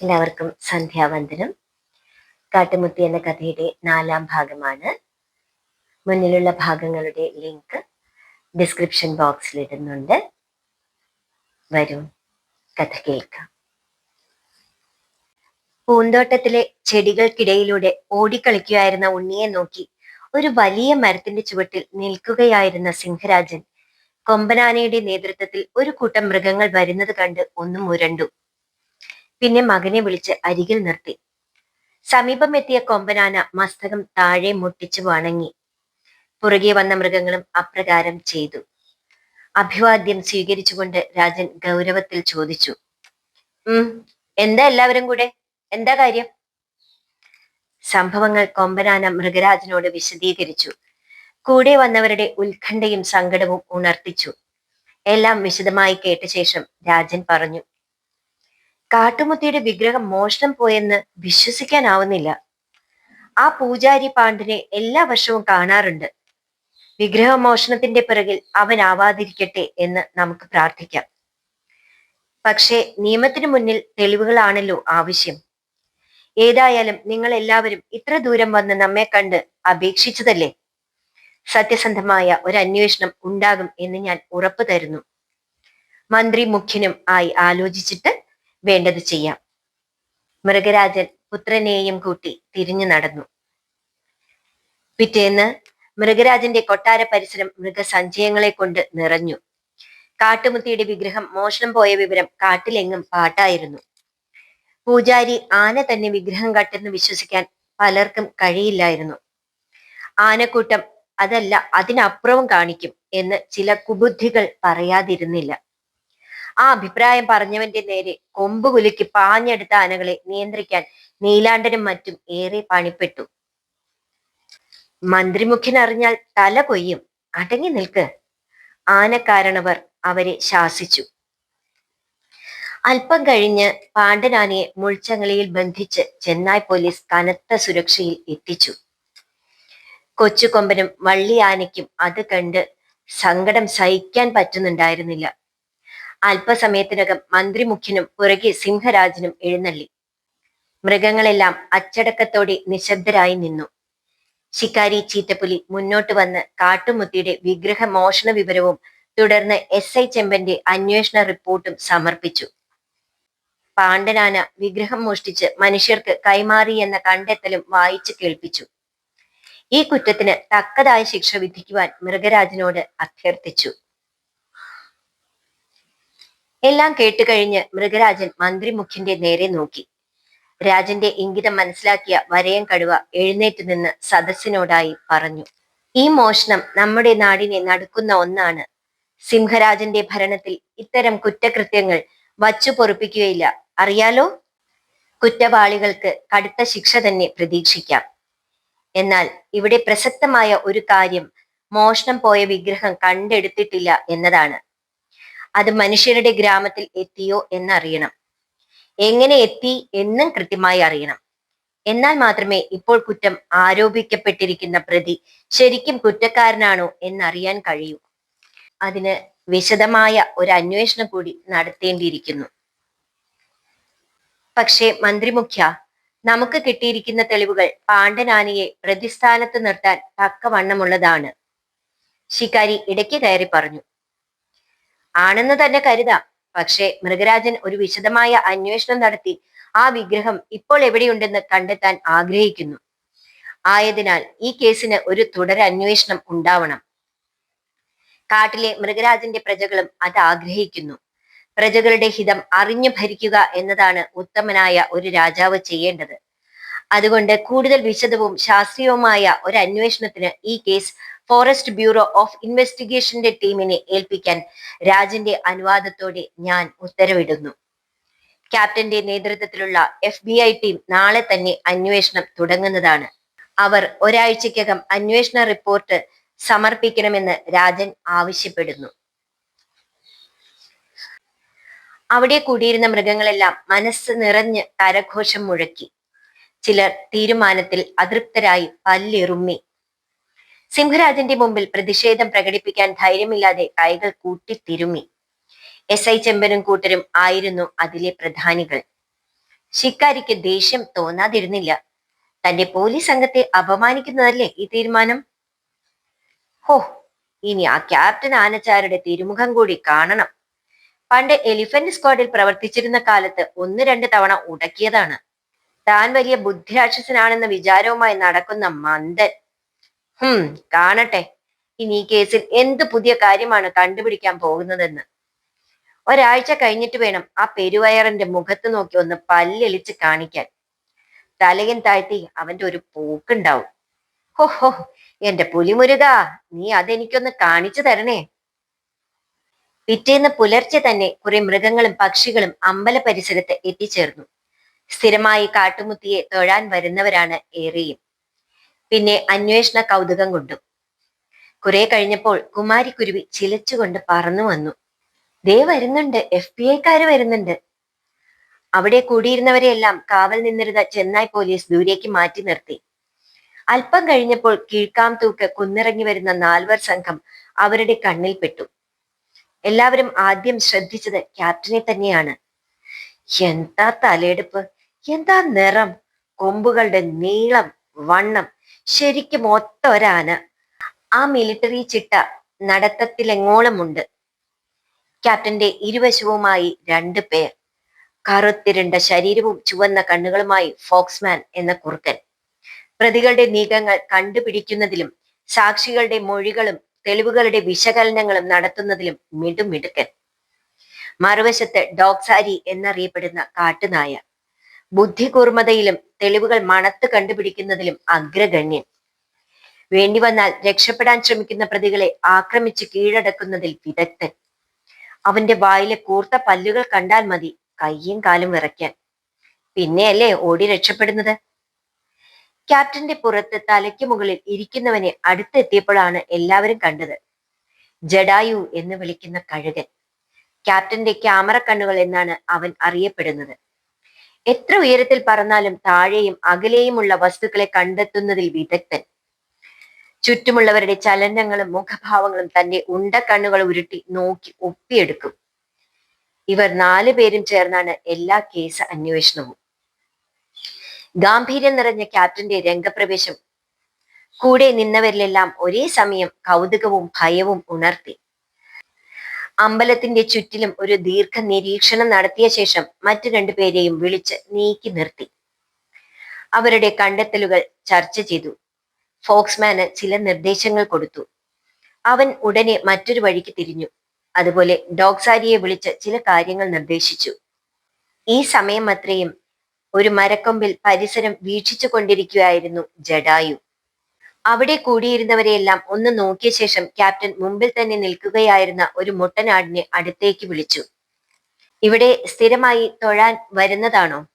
എല്ലാവർക്കും സന്ധ്യാവന്ദനം. കാട്ടുമുത്തി എന്ന കഥയുടെ നാലാം ഭാഗമാണ്. മുന്നിലുള്ള ഭാഗങ്ങളുടെ ലിങ്ക് ഡിസ്ക്രിപ്ഷൻ ബോക്സിൽ ഇടുന്നുണ്ട്. വരും കഥ കേൾക്കാം. പൂന്തോട്ടത്തിലെ ചെടികൾക്കിടയിലൂടെ ഓടിക്കളിക്കുകയായിരുന്ന ഉണ്ണിയെ നോക്കി ഒരു വലിയ മരത്തിന്റെ ചുവട്ടിൽ നിൽക്കുകയായിരുന്ന സിംഹരാജൻ കൊമ്പനാനയുടെ നേതൃത്വത്തിൽ ഒരു കൂട്ടം മൃഗങ്ങൾ വരുന്നത് കണ്ട് ഒന്നും മുരണ്ടു പിന്നെ മകനെ വിളിച്ച് അരികിൽ നിർത്തി. സമീപമെത്തിയ കൊമ്പനാന മസ്തകം താഴെ മുട്ടിച്ചു വണങ്ങി. പുറകെ വന്ന മൃഗങ്ങളും അപ്രകാരം ചെയ്തു. അഭിവാദ്യം സ്വീകരിച്ചുകൊണ്ട് രാജൻ ഗൗരവത്തിൽ ചോദിച്ചു. ഉം എന്താ എല്ലാവരും കൂടെ? എന്താ കാര്യം? സംഭവങ്ങൾ കൊമ്പനാന മൃഗരാജനോട് വിശദീകരിച്ചു. കൂടെ വന്നവരുടെ ഉത്കണ്ഠയും സങ്കടവും ഉണർത്തിച്ചു. എല്ലാം വിശദമായി കേട്ട ശേഷം രാജൻ പറഞ്ഞു. കാട്ടുമുത്തിയുടെ വിഗ്രഹം മോഷണം പോയെന്ന് വിശ്വസിക്കാനാവുന്നില്ല. ആ പൂജാരി പാണ്ഡനെ എല്ലാ വർഷവും കാണാറുണ്ട്. വിഗ്രഹമോഷണത്തിന്റെ പിറകിൽ അവനാവാതിരിക്കട്ടെ എന്ന് നമുക്ക് പ്രാർത്ഥിക്കാം. പക്ഷേ നിയമത്തിന് മുന്നിൽ തെളിവുകളാണല്ലോ ആവശ്യം. ഏതായാലും നിങ്ങൾ എല്ലാവരും ഇത്ര ദൂരം വന്ന് നമ്മെ കണ്ട് അപേക്ഷിച്ചതല്ലേ? സത്യസന്ധമായ ഒരു അന്വേഷണം ഉണ്ടാകും എന്ന് ഞാൻ ഉറപ്പു തരുന്നു. മന്ത്രി മുഖ്യനും ആയി ആലോചിച്ചിട്ട് വേണ്ടത് ചെയ്യാം. മൃഗരാജൻ പുത്രനെയും കൂട്ടി തിരിഞ്ഞു നടന്നു. പിറ്റേന്ന് മൃഗരാജന്റെ കൊട്ടാര പരിസരം മൃഗസഞ്ചയങ്ങളെ കൊണ്ട് നിറഞ്ഞു. കാട്ടുമുത്തിയുടെ വിഗ്രഹം മോഷണം പോയ വിവരം കാട്ടിലെങ്ങും പാട്ടായിരുന്നു. പൂജാരി ആന തന്നെ വിഗ്രഹം കട്ടെന്ന് വിശ്വസിക്കാൻ പലർക്കും കഴിയില്ലായിരുന്നു. ആനക്കൂട്ടം അതല്ല അതിനപ്പുറവും കാണിക്കും എന്ന് ചില കുബുദ്ധികൾ പറയാതിരുന്നില്ല. ആ അഭിപ്രായം പറഞ്ഞവന്റെ നേരെ കൊമ്പ് കുലുക്കി പാഞ്ഞെടുത്ത ആനകളെ നിയന്ത്രിക്കാൻ നീലാണ്ടനും മറ്റും ഏറെ പണിപ്പെട്ടു. മന്ത്രിമുഖ്യൻ അറിഞ്ഞാൽ തല കൊയ്യും. അടങ്ങി നിൽക്ക്. ആനക്കാരണവർ അവരെ ശാസിച്ചു. അല്പം കഴിഞ്ഞ് പാണ്ഡനാനയെ മുൾച്ചങ്ങളിയിൽ ബന്ധിച്ച് ചെന്നായ് പോലീസ് കനത്ത സുരക്ഷയിൽ എത്തിച്ചു. കൊച്ചുകൊമ്പനും വള്ളിയാനയ്ക്കും അത് കണ്ട് സങ്കടം സഹിക്കാൻ പറ്റുന്നുണ്ടായിരുന്നില്ല. അല്പസമയത്തിനകം മന്ത്രിമുഖ്യനും പുറകെ സിംഹരാജനും എഴുന്നള്ളി. മൃഗങ്ങളെല്ലാം അച്ചടക്കത്തോടെ നിശബ്ദരായി നിന്നു. ശിക്കാരി ചീറ്റപ്പുലി മുന്നോട്ട് വന്ന് കാട്ടുമുത്തിയുടെ വിഗ്രഹ മോഷണ വിവരവും തുടർന്ന് എസ് ഐ ചെമ്പന്റെ അന്വേഷണ റിപ്പോർട്ടും സമർപ്പിച്ചു. പാണ്ഡനാന വിഗ്രഹം മോഷ്ടിച്ച് മനുഷ്യർക്ക് കൈമാറി എന്ന കണ്ടെത്തലും വായിച്ചു കേൾപ്പിച്ചു. ഈ കുറ്റത്തിന് തക്കതായ ശിക്ഷ വിധിക്കുവാൻ മൃഗരാജനോട് അഭ്യർത്ഥിച്ചു. എല്ലാം കേട്ടുകഴിഞ്ഞ് മൃഗരാജൻ മന്ത്രിമുഖ്യന്റെ നേരെ നോക്കി. രാജന്റെ ഇംഗിതം മനസ്സിലാക്കിയ വരയൻ കടുവ എഴുന്നേറ്റ് നിന്ന് സദസ്സിനോടായി പറഞ്ഞു ഈ മോഷണം നമ്മുടെ നാടിനെ നടക്കുന്ന ഒന്നാണ്. സിംഹരാജന്റെ ഭരണത്തിൽ ഇത്തരം കുറ്റകൃത്യങ്ങൾ വച്ചു പൊറുപ്പിക്കുകയില്ല. അറിയാലോ? കുറ്റവാളികൾക്ക് കടുത്ത ശിക്ഷ തന്നെ പ്രതീക്ഷിക്കാം. എന്നാൽ ഇവിടെ പ്രസക്തമായ ഒരു കാര്യം മോഷണം പോയ വിഗ്രഹം കണ്ടെടുത്തിട്ടില്ല എന്നതാണ്. അത് മനുഷ്യരുടെ ഗ്രാമത്തിൽ എത്തിയോ എന്നറിയണം. എങ്ങനെ എത്തി എന്നും കൃത്യമായി അറിയണം. എന്നാൽ മാത്രമേ ഇപ്പോൾ കുറ്റം ആരോപിക്കപ്പെട്ടിരിക്കുന്ന പ്രതി ശരിക്കും കുറ്റക്കാരനാണോ എന്നറിയാൻ കഴിയൂ. അതിന് വിശദമായ ഒരു അന്വേഷണം കൂടി നടത്തേണ്ടിയിരിക്കുന്നു. പക്ഷേ മന്ത്രിമുഖ്യ നമുക്ക് കിട്ടിയിരിക്കുന്ന തെളിവുകൾ പാണ്ഡനാനിയെ പ്രതിസ്ഥാനത്ത് നിർത്താൻ തക്കവണ്ണമുള്ളതാണ്. ശിക്കാരി ഇടയ്ക്ക് കയറി പറഞ്ഞു ആണെന്ന് തന്നെ കരുതാം. പക്ഷേ മൃഗരാജൻ ഒരു വിശദമായ അന്വേഷണം നടത്തി ആ വിഗ്രഹം ഇപ്പോൾ എവിടെയുണ്ടെന്ന് കണ്ടെത്താൻ ആഗ്രഹിക്കുന്നു. ആയതിനാൽ ഈ കേസിന് ഒരു തുടരന്വേഷണം ഉണ്ടാവണം. കാട്ടിലെ മൃഗരാജന്റെ പ്രജകളും അത് ആഗ്രഹിക്കുന്നു. പ്രജകളുടെ ഹിതം അറിഞ്ഞു ഭരിക്കുക എന്നതാണ് ഉത്തമനായ ഒരു രാജാവ് ചെയ്യേണ്ടത്. അതുകൊണ്ട് കൂടുതൽ വിശദവും ശാസ്ത്രീയവുമായ ഒരു അന്വേഷണത്തിന് ഈ കേസ് ഫോറസ്റ്റ് ബ്യൂറോ ഓഫ് ഇൻവെസ്റ്റിഗേഷന്റെ ടീമിനെ ഏൽപ്പിക്കാൻ രാജന്റെ അനുവാദത്തോടെ ഞാൻ ഉത്തരവിടുന്നു. ക്യാപ്റ്റന്റെ നേതൃത്വത്തിലുള്ള എഫ് ബി ഐ ടീം നാളെ തന്നെ അന്വേഷണം തുടങ്ങുന്നതാണ്. അവർ ഒരാഴ്ചക്കകം അന്വേഷണ റിപ്പോർട്ട് സമർപ്പിക്കണമെന്ന് രാജൻ ആവശ്യപ്പെടുന്നു. അവിടെ കൂടിയിരുന്ന മൃഗങ്ങളെല്ലാം മനസ്സ് നിറഞ്ഞ് കരഘോഷം മുഴക്കി. ചിലർ തീരുമാനത്തിൽ അതൃപ്തരായി പല്ലിറുമ്മി സിംഹരാജന്റെ മുമ്പിൽ പ്രതിഷേധം പ്രകടിപ്പിക്കാൻ ധൈര്യമില്ലാതെ കൈകൾ കൂട്ടി തിരുമ്മി എസ് ഐ ചെമ്പനും കൂട്ടരും ആയിരുന്നു അതിലെ പ്രധാനികൾ. ശിക്കാരിക്ക് ദേഷ്യം തോന്നാതിരുന്നില്ല. തന്റെ പോലീസ് സംഘത്തെ അപമാനിക്കുന്നതല്ലേ ഈ തീരുമാനം? ഹോ ഇനി ആ ക്യാപ്റ്റൻ ആനച്ചാരുടെ തിരുമുഖം കൂടി കാണണം. പണ്ട് എലിഫന്റ് സ്ക്വാഡിൽ പ്രവർത്തിച്ചിരുന്ന കാലത്ത് ഒന്ന് രണ്ട് തവണ ഉടക്കിയതാണ്. താൻ വലിയ ബുദ്ധിരാക്ഷസനാണെന്ന വിചാരവുമായി നടക്കുന്ന മന്ദൻ ഹും കാണട്ടെ. ഇനി ഈ കേസിൽ എന്ത് പുതിയ കാര്യമാണ് കണ്ടുപിടിക്കാൻ പോകുന്നതെന്ന്. ഒരാഴ്ച കഴിഞ്ഞിട്ട് വേണം ആ പെരുവയറിന്റെ മുഖത്ത് നോക്കി ഒന്ന് പല്ലെളിച്ച് കാണിക്കാൻ. തലയും താഴ്ത്തി അവന്റെ ഒരു പോക്കുണ്ടാവും. ഹോ ഹോ എന്റെ പുലിമുരുക നീ അതെനിക്കൊന്ന് കാണിച്ചു തരണേ. പിറ്റേന്ന് പുലർച്ചെ തന്നെ കുറെ മൃഗങ്ങളും പക്ഷികളും അമ്പല പരിസരത്ത് എത്തിച്ചേർന്നു. സ്ഥിരമായി കാട്ടുമുത്തിയെ തൊഴാൻ വരുന്നവരാണ് ഏറെയും. പിന്നെ അന്വേഷണ കൗതുകം കൊണ്ടും. കുറെ കഴിഞ്ഞപ്പോൾ കുമാരിക്കുരുവി ചിലച്ചുകൊണ്ട് പറന്നു വന്നു. ദേ വരുന്നുണ്ട് എഫ് ബി ഐക്കാര് വരുന്നുണ്ട്. അവിടെ കൂടിയിരുന്നവരെയെല്ലാം കാവൽ നിന്നിരുന്ന ചെന്നൈ പോലീസ് ദൂരേക്ക് മാറ്റി നിർത്തി. അല്പം കഴിഞ്ഞപ്പോൾ കീഴ്ക്കാം തൂക്ക് കുന്നിറങ്ങി വരുന്ന നാൽവർ സംഘം അവരുടെ കണ്ണിൽപ്പെട്ടു എല്ലാവരും ആദ്യം ശ്രദ്ധിച്ചത് ക്യാപ്റ്റനെ തന്നെയാണ്. എന്താ തലയെടുപ്പ്? എന്താ നിറം? കൊമ്പുകളുടെ നീളം വണ്ണം ശരിക്കും ഒത്ത ഒരാന ആ മിലിറ്ററി ചിട്ട നടത്തത്തിലെങ്ങോളമുണ്ട്? ക്യാപ്റ്റന്റെ ഇരുവശവുമായി രണ്ട് പേർ. കറുത്തിരുണ്ട ശരീരവും ചുവന്ന കണ്ണുകളുമായി ഫോക്സ്മാൻ എന്ന കുറുക്കൻ. പ്രതികളുടെ നീക്കങ്ങൾ കണ്ടുപിടിക്കുന്നതിലും സാക്ഷികളുടെ മൊഴികളും തെളിവുകളുടെ വിശകലനങ്ങളും നടത്തുന്നതിലും മിടുമിടുക്കൻ. മറുവശത്ത് ഡോക്സാരി എന്നറിയപ്പെടുന്ന കാട്ടുനായ. ബുദ്ധികൂർമ്മതയിലും തെളിവുകൾ മണത്ത് കണ്ടുപിടിക്കുന്നതിലും അഗ്രഗണ്യൻ. വേണ്ടി വന്നാൽ രക്ഷപ്പെടാൻ ശ്രമിക്കുന്ന പ്രതികളെ ആക്രമിച്ച് കീഴടക്കുന്നതിൽ വിദഗ്ധൻ. അവന്റെ വായിലെ കൂർത്ത പല്ലുകൾ കണ്ടാൽ മതി കയ്യും കാലും വിറയ്ക്കാൻ. പിന്നെയല്ലേ ഓടി രക്ഷപ്പെടുന്നത്? ക്യാപ്റ്റന്റെ പുറത്ത് തലയ്ക്ക് മുകളിൽ ഇരിക്കുന്നവനെ അടുത്തെത്തിയപ്പോഴാണ് എല്ലാവരും കണ്ടത്. ജഡായു എന്ന് വിളിക്കുന്ന കഴുകൻ. ക്യാപ്റ്റന്റെ ക്യാമറ കണ്ണുകൾ എന്നാണ് അവൻ അറിയപ്പെടുന്നത്. എത്ര ഉയരത്തിൽ പറന്നാലും താഴെയും അകലെയുമുള്ള വസ്തുക്കളെ കണ്ടെത്തുന്നതിൽ വിദഗ്ധൻ. ചുറ്റുമുള്ളവരുടെ ചലനങ്ങളും മുഖഭാവങ്ങളും തന്റെ ഉണ്ട കണ്ണുകൾ ഉരുട്ടി നോക്കി ഒപ്പിയെടുക്കും. ഇവർ നാലു പേരും ചേർന്നാണ് എല്ലാ കേസ് അന്വേഷണവും. ഗാംഭീര്യം നിറഞ്ഞ ക്യാപ്റ്റന്റെ രംഗപ്രവേശം. കൂടെ നിന്നവരിലെല്ലാം ഒരേ സമയം കൗതുകവും ഭയവും ഉണർത്തി. അമ്പലത്തിന്റെ ചുറ്റിലും ഒരു ദീർഘ നിരീക്ഷണം നടത്തിയ ശേഷം മറ്റു രണ്ടുപേരെയും വിളിച്ച് നീക്കി നിർത്തി. അവരുടെ കണ്ടെത്തലുകൾ ചർച്ച ചെയ്തു. ഫോക്സ്മാന് ചില നിർദ്ദേശങ്ങൾ കൊടുത്തു. അവൻ ഉടനെ മറ്റൊരു വഴിക്ക് തിരിഞ്ഞു. അതുപോലെ ഡോക്സാരിയെ വിളിച്ച് ചില കാര്യങ്ങൾ നിർദ്ദേശിച്ചു. ഈ സമയം അത്രയും ഒരു മരക്കൊമ്പിൽ പരിസരം വീക്ഷിച്ചു കൊണ്ടിരിക്കുകയായിരുന്നു ജഡായു. അവിടെ കൂടിയിരുന്നവരെയെല്ലാം ഒന്ന് നോക്കിയ ശേഷം ക്യാപ്റ്റൻ മുമ്പിൽ തന്നെ നിൽക്കുകയായിരുന്ന ഒരു മുട്ടനാടിനെ അടുത്തേക്ക് വിളിച്ചു. ഇവിടെ സ്ഥിരമായി തൊഴാൻ വരുന്നതാണോ?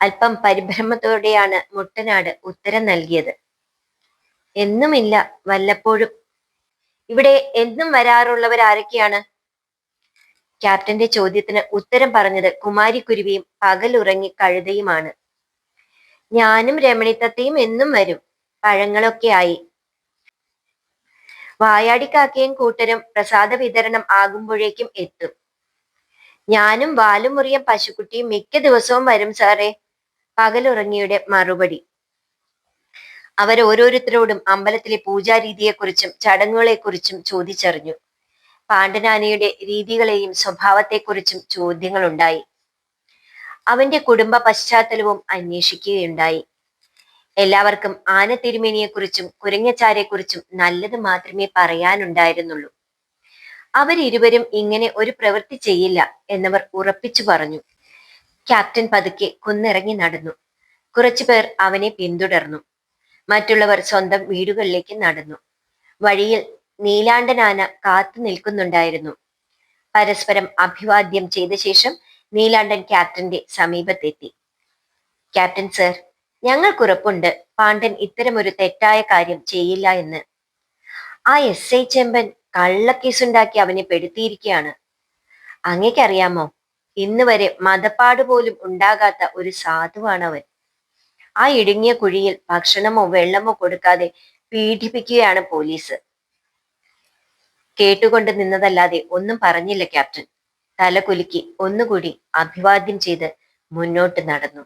അല്പം പരിഭ്രമത്തോടെയാണ് മുട്ടനാട് ഉത്തരം നൽകിയത്. എന്നുമില്ല വല്ലപ്പോഴും. ഇവിടെ എന്നും വരാറുള്ളവർ ആരൊക്കെയാണ് ക്യാപ്റ്റന്റെ ചോദ്യത്തിന് ഉത്തരം പറഞ്ഞത് കുമാരിക്കുരുവിയും പകലുറങ്ങി കഴുതയുമാണ്. ഞാനും രമണിത്തത്തയും എന്നും വരും. പഴങ്ങളൊക്കെ ആയി. വായാടിക്കാക്കയും കൂട്ടരും പ്രസാദ വിതരണം ആകുമ്പോഴേക്കും എത്തും. ഞാനും വാലും മുറിയം പശുക്കുട്ടിയും മിക്ക ദിവസവും വരും സാറേ പകലുറങ്ങിയുടെ മറുപടി. അവർ ഓരോരുത്തരോടും അമ്പലത്തിലെ പൂജാരീതിയെക്കുറിച്ചും ചടങ്ങുകളെക്കുറിച്ചും ചോദിച്ചറിഞ്ഞു. പാണ്ഡനാനയുടെ രീതികളെയും സ്വഭാവത്തെക്കുറിച്ചും ചോദ്യങ്ങളുണ്ടായി. അവന്റെ കുടുംബ പശ്ചാത്തലവും അന്വേഷിക്കുകയുണ്ടായി. എല്ലാവർക്കും ആന തിരുമേനിയെക്കുറിച്ചും കുരങ്ങച്ചാരെക്കുറിച്ചും നല്ലത് മാത്രമേ പറയാനുണ്ടായിരുന്നുള്ളൂ. അവരിരുവരും ഇങ്ങനെ ഒരു പ്രവൃത്തി ചെയ്യില്ല എന്നവർ ഉറപ്പിച്ചു പറഞ്ഞു. ക്യാപ്റ്റൻ പതുക്കെ കുന്നിറങ്ങി നടന്നു. കുറച്ചുപേർ അവനെ പിന്തുടർന്നു. മറ്റുള്ളവർ സ്വന്തം വീടുകളിലേക്ക് നടന്നു. വഴിയിൽ നീലാണ്ടനാന കാത്തു നിൽക്കുന്നുണ്ടായിരുന്നു. പരസ്പരം അഭിവാദ്യം ചെയ്ത ശേഷം നീലാണ്ടൻ ക്യാപ്റ്റന്റെ സമീപത്തെത്തി. ക്യാപ്റ്റൻ സർ ഞങ്ങൾക്കുറപ്പുണ്ട്. പാണ്ഡൻ ഇത്തരമൊരു തെറ്റായ കാര്യം ചെയ്യില്ല എന്ന്. ആ എസ് ഐ ചെമ്പൻ കള്ളക്കേസുണ്ടാക്കി അവനെ പെടുത്തിയിരിക്കുകയാണ് അങ്ങേക്കറിയാമോ? ഇന്ന് വരെ മതപ്പാട് പോലും ഉണ്ടാകാത്ത ഒരു സാധുവാണ് അവൻ. ആ ഇടുങ്ങിയ കുഴിയിൽ ഭക്ഷണമോ വെള്ളമോ കൊടുക്കാതെ പീഡിപ്പിക്കുകയാണ് പോലീസ്. കേട്ടുകൊണ്ട് നിന്നതല്ലാതെ ഒന്നും പറഞ്ഞില്ല ക്യാപ്റ്റൻ. തലകുലുക്കി ഒന്നുകൂടി അഭിവാദ്യം ചെയ്ത് മുന്നോട്ട് നടന്നു.